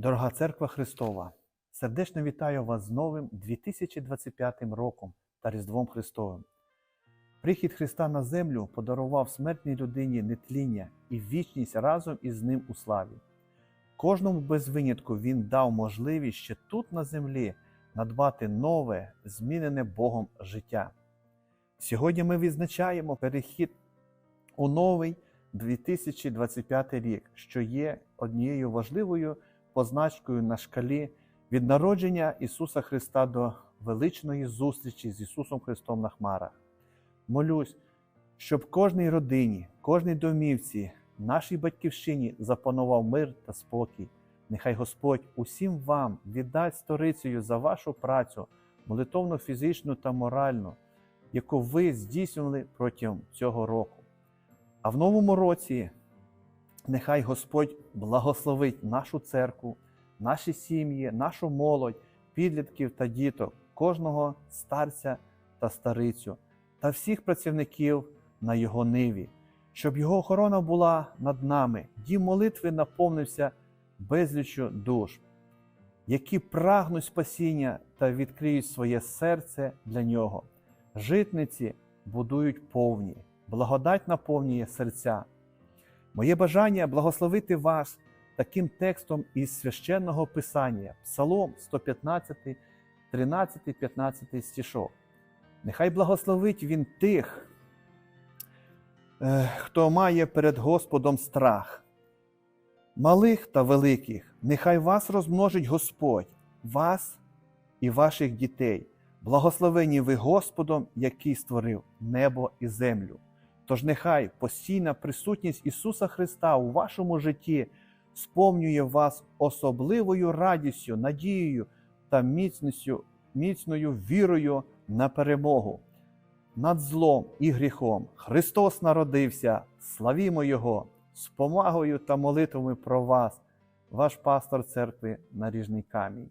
Дорога церква Христова, сердечно вітаю вас з новим 2025 роком та Різдвом Христовим. Прихід Христа на землю подарував смертній людині нетління і вічність разом із ним у славі. Кожному без винятку Він дав можливість ще тут на землі надбати нове, змінене Богом життя. Сьогодні ми відзначаємо перехід у новий 2025 рік, що є однією важливою позначкою на шкалі від народження Ісуса Христа до величної зустрічі з Ісусом Христом на хмарах. Молюсь, щоб кожній родині, кожній домівці, нашій батьківщині запанував мир та спокій. Нехай Господь усім вам віддасть сторицею за вашу працю, молитовну, фізичну та моральну, яку ви здійснювали протягом цього року. А в новому році нехай Господь благословить нашу церкву, наші сім'ї, нашу молодь, підлітків та діток, кожного старця та старицю та всіх працівників на його ниві, щоб його охорона була над нами, дім молитви наповнився безліччю душ, які прагнуть спасіння та відкриють своє серце для нього. Житниці будують повні, благодать наповнює серця. Моє бажання благословити вас таким текстом із священного Писання, Псалом 115, 13, 15 стішок. Нехай благословить він тих, е, хто має перед Господом страх, малих та великих. Нехай вас розмножить Господь, вас і ваших дітей. Благословені ви Господом, який створив небо і землю. Тож нехай постійна присутність Ісуса Христа у вашому житті сповнює вас особливою радістю, надією та міцністю, міцною вірою на перемогу. Над злом і гріхом Христос народився, славімо Його, з помагою та молитвами про вас, ваш пастор церкви Наріжний Камінь.